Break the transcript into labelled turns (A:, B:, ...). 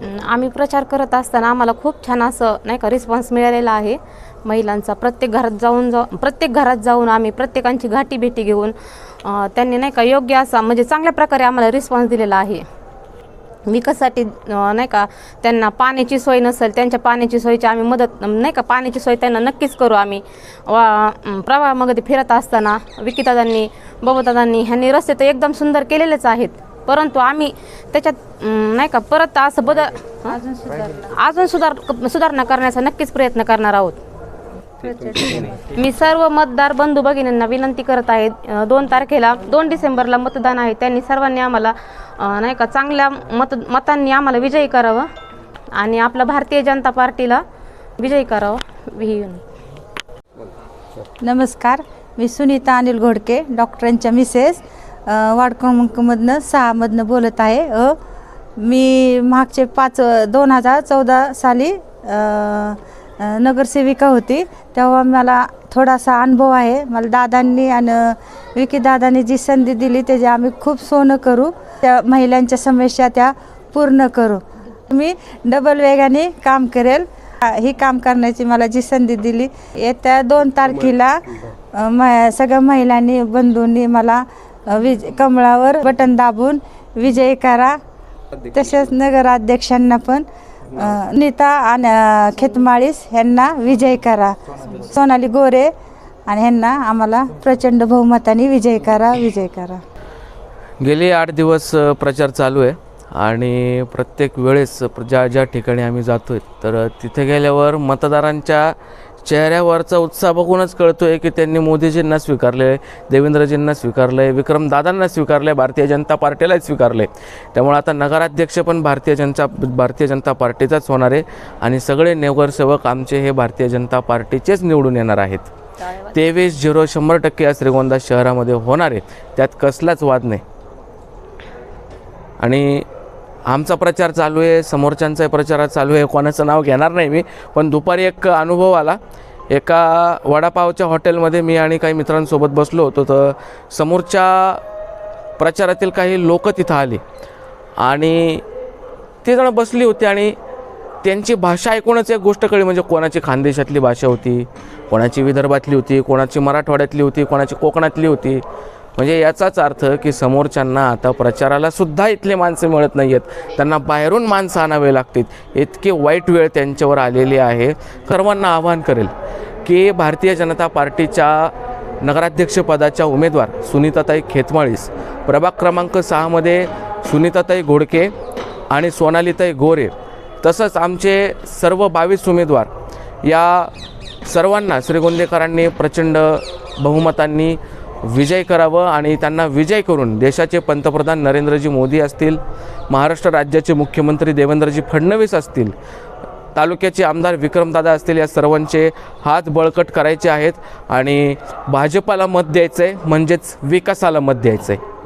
A: आम्ही प्रचार करत असताना आम्हाला खूप छान असं नाही का रिस्पॉन्स मिळालेला आहे. महिलांचा प्रत्येक घरात जाऊन जाऊ प्रत्येक घरात जाऊन आम्ही प्रत्येकांची घाटी भेटी घेऊन त्यांनी नाही का योग्य असा म्हणजे चांगल्या प्रकारे आम्हाला रिस्पॉन्स दिलेला आहे. विकासासाठी नाही का त्यांना पाण्याची सोय नसेल त्यांच्या पाण्याची सोयीची आम्ही मदत नाही का पाण्याची सोय त्यांना नक्कीच करू आम्ही. वा प्रवाहामध्ये फिरत असताना विकीदादांनी बबुदादांनी ह्यांनी रस्ते तर एकदम सुंदर केलेलेच आहेत. परंतु आम्ही त्याच्यात नाही का परत असं बदल अजून अजून सुधार सुधारणा करण्याचा नक्कीच प्रयत्न करणार आहोत. मी सर्व मतदार बंधू भगिनींना विनंती करत आहे दोन तारखेला दोन डिसेंबरला मतदान आहे. त्यांनी सर्वांनी आम्हाला नाही का चांगल्या मत मतांनी आम्हाला विजयी करावं आणि आपल्या भारतीय जनता पार्टीला विजयी करावं. ही
B: नमस्कार. मी सुनीता अनिल घोडके डॉक्टरांच्या मिसेस. वार्ड क्रमांकमधनं सहामधनं बोलत आहे. अ, मी मागचे पाच दोन हजार चौदा साली नगरसेविका होती. तेव्हा मला थोडासा अनुभव आहे. मला दादांनी आणि विकी दादांनी जी संधी दिली त्याची आम्ही खूप सोनं करू. त्या महिलांच्या समस्या त्या पूर्ण करू. मी डबल वेगाने काम करेल. ही काम करण्याची मला जी संधी दिली येत्या दोन तारखेला म सगळ्या महिलांनी बंधूंनी मला विज कमळावर बटन दाबून विजयी करा. तसेच नगराध्यक्षांना पण नीता आणि खेतमाळीस ह्यांना विजय करा. सोनाली गोरे आणि ह्यांना आम्हाला प्रचंड बहुमताने विजय करा विजय करा.
C: गेले आठ दिवस प्रचार चालू आहे आणि प्रत्येक वेळेस प्र- ज्या ज्या ठिकाणी आम्ही जातो आहे तर तिथे गेल्यावर मतदारांच्या चेहऱ्यावरचा उत्साह बघूनच कळतो आहे की त्यांनी मोदीजींना स्वीकारले आहे देवेंद्रजींना स्वीकारलं आहे विक्रमदादांना स्वीकारलं आहे भारतीय जनता पार्टीलाच स्वीकारलं आहे त्यामुळे आता नगराध्यक्ष पण भारतीय जनता भारतीय जनता पार्टीचाच होणार आहे आणि सगळे नगरसेवक आमचे हे भारतीय जनता पार्टीचेच निवडून येणार आहेत. तेवीस झिरो शंभर टक्के या श्रीगोंदा शहरामध्ये होणार आहे. त्यात कसलाच वाद नाही. आणि आमचा प्रचार चालू आहे समोरच्यांचा प्रचार चालू आहे कोणाचं नाव घेणार नाही मी पण दुपारी एक अनुभव आला. एका वडापावच्या हॉटेलमध्ये मी आणि काही मित्रांसोबत बसलो होतो तर समोरच्या प्रचारातील काही लोक तिथं आली. आणि ते जण बसली होती आणि त्यांची भाषा ऐकूनच एक गोष्ट कळली म्हणजे कोणाची खानदेशातली भाषा होती कोणाची विदर्भातली होती कोणाची मराठवाड्यातली होती कोणाची कोकणातली होती. म्हणजे याचाच अर्थ की समोरच्यांना आता प्रचाराला सुद्धा इथले माणसं मिळत नाही आहेत त्यांना बाहेरून माणसं आणावे लागतील. इतके वाईट वेळ त्यांच्यावर आलेली आहे. सर्वांना आवाहन करेल की भारतीय जनता पार्टीच्या नगराध्यक्षपदाच्या उमेदवार सुनीताताई खेतमाळीस प्रभाग क्रमांक सहामध्ये सुनीताताई घोडके आणि सोनालीताई गोरे तसंच आमचे सर्व बावीस उमेदवार या सर्वांना श्रीगोंदेकरांनी प्रचंड बहुमतांनी विजय करावं आणि त्यांना विजय करून देशाचे पंतप्रधान नरेंद्रजी मोदी असतील महाराष्ट्र राज्याचे मुख्यमंत्री देवेंद्रजी फडणवीस असतील तालुक्याचे आमदार विक्रमदादा असतील या सर्वांचे हात बळकट करायचे आहेत आणि भाजपाला मत द्यायचं आहे म्हणजेच विकासाला मत द्यायचं आहे